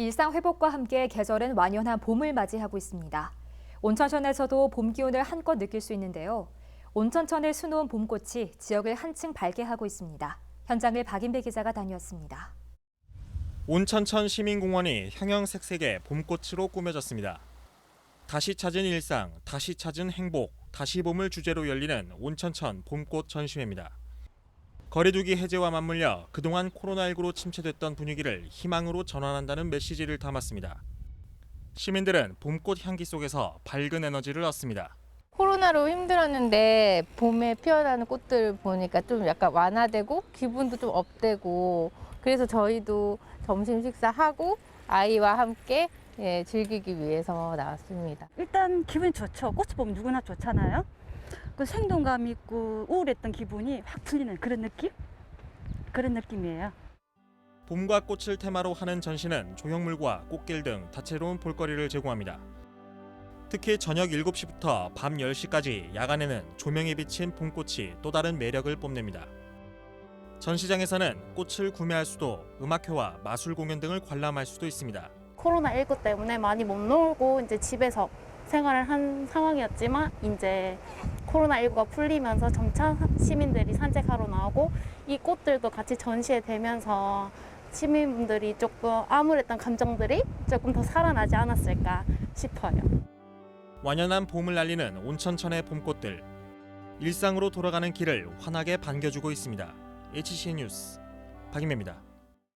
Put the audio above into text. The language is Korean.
일상 회복과 함께 계절은 완연한 봄을 맞이하고 있습니다. 온천천에서도 봄 기운을 한껏 느낄 수 있는데요. 온천천에 수놓은 봄꽃이 지역을 한층 밝게 하고 있습니다. 현장을 박인배 기자가 다녀왔습니다. 온천천 시민공원이 형형색색의 봄꽃으로 꾸며졌습니다. 다시 찾은 일상, 다시 찾은 행복, 다시 봄을 주제로 열리는 온천천 봄꽃 전시회입니다. 거리두기 해제와 맞물려 그동안 코로나19로 침체됐던 분위기를 희망으로 전환한다는 메시지를 담았습니다. 시민들은 봄꽃 향기 속에서 밝은 에너지를 얻습니다. 코로나로 힘들었는데 봄에 피어나는 꽃들 보니까 좀 약간 완화되고 기분도 좀 업되고 그래서 저희도 점심 식사하고 아이와 함께 예, 즐기기 위해서 나왔습니다. 일단 기분이 좋죠. 꽃을 보면 누구나 좋잖아요. 그 생동감 있고 우울했던 기분이 확 풀리는 그런 느낌? 그런 느낌이에요. 봄과 꽃을 테마로 하는 전시는 조형물과 꽃길 등 다채로운 볼거리를 제공합니다. 특히 저녁 7시부터 밤 10시까지 야간에는 조명에 비친 봄꽃이 또 다른 매력을 뽐냅니다. 전시장에서는 꽃을 구매할 수도 음악회와 마술 공연 등을 관람할 수도 있습니다. 코로나19 때문에 많이 못 놀고 이제 집에서 생활을 한 상황이었지만 이제 코로나19가 풀리면서 점차 시민들이 산책하러 나오고 이 꽃들도 같이 전시회 되면서 시민분들이 조금 암울했던 감정들이 조금 더 살아나지 않았을까 싶어요. 완연한 봄을 날리는 온천천의 봄꽃들. 일상으로 돌아가는 길을 환하게 반겨주고 있습니다. HC 뉴스 박인매입니다.